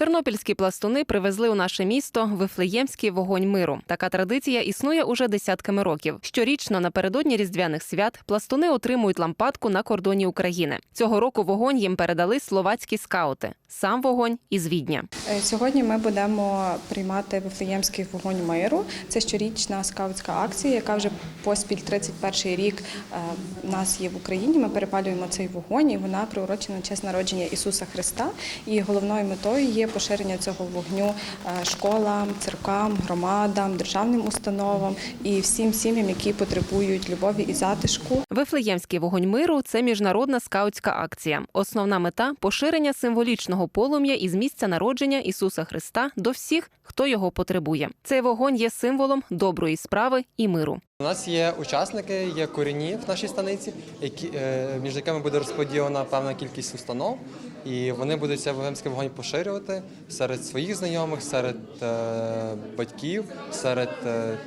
Тернопільські пластуни привезли у наше місто вифлеємський вогонь миру. Така традиція існує уже десятками років. Щорічно напередодні різдвяних свят пластуни отримують лампадку на кордоні України. Цього року вогонь їм передали словацькі скаути. Сам вогонь із Відня. Е, Сьогодні ми будемо приймати Вифлеємський вогонь миру. Це щорічна скаутська акція, яка вже поспіль 31 рік е, нас є в Україні. Ми перепалюємо цей вогонь, і вона приурочена на честь народження Ісуса Христа. І головною метою є поширення цього вогню е, школам, церквам, громадам, державним установам і всім сім'ям, які потребують любові і затишку. Вифлеємський вогонь миру це міжнародна скаутська акція. Основна мета поширення символічного полум'я із місця народження Ісуса Христа до всіх, хто його потребує. Цей вогонь є символом доброї справи і миру. У нас є учасники, є корінні в нашій станиці, які, е, між якими буде розподілена певна кількість установ, і вони будуть цей вогемський вогонь поширювати серед своїх знайомих, серед е, батьків, серед е,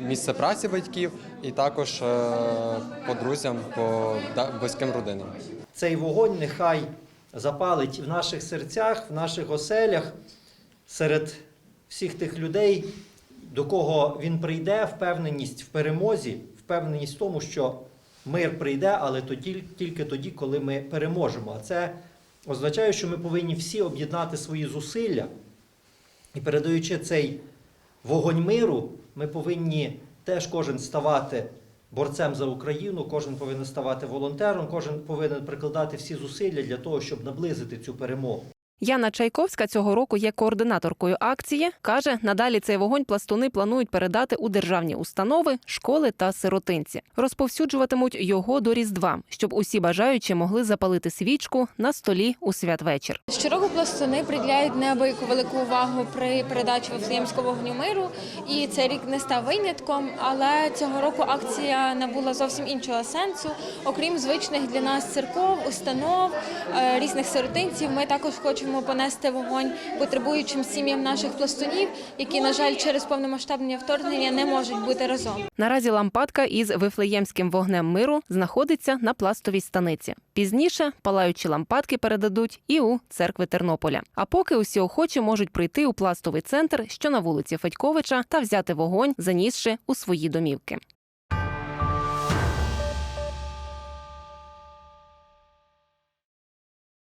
місця праці батьків і також по друзям, по близьким родинам. Цей вогонь нехай запалить в наших серцях, в наших оселях, серед всіх тих людей, до кого він прийде, впевненість в перемозі, впевненість в тому, що мир прийде, але тоді, тільки тоді, коли ми переможемо. А це означає, що ми повинні всі об'єднати свої зусилля і передаючи цей вогонь миру, ми повинні теж кожен ставати борцем за Україну, кожен повинен ставати волонтером, кожен повинен прикладати всі зусилля для того, щоб наблизити цю перемогу. Яна Чайковська цього року є координаторкою акції. каже, надалі цей вогонь пластуни планують передати у державні установи, школи та сиротинці. Розповсюджуватимуть його до Різдва, щоб усі бажаючі могли запалити свічку на столі у святвечір. Щороку пластуни приділяють неабияку велику увагу при передачі Вифлеємського вогню миру, і цей рік не став винятком. Але цього року акція набула зовсім іншого сенсу. Окрім звичних для нас церков, установ, е, різних сиротинців, ми також хочемо понести вогонь потребуючим сім'ям наших пластунів, які, на жаль, через повномасштабне вторгнення не можуть бути разом. Наразі лампадка із вифлеємським вогнем миру знаходиться на пластовій станиці. Пізніше палаючі лампадки передадуть і у церкви Тернополя. А поки усі охочі можуть прийти у пластовий центр, що на вулиці Федьковича, та взяти вогонь, занісши у свої домівки.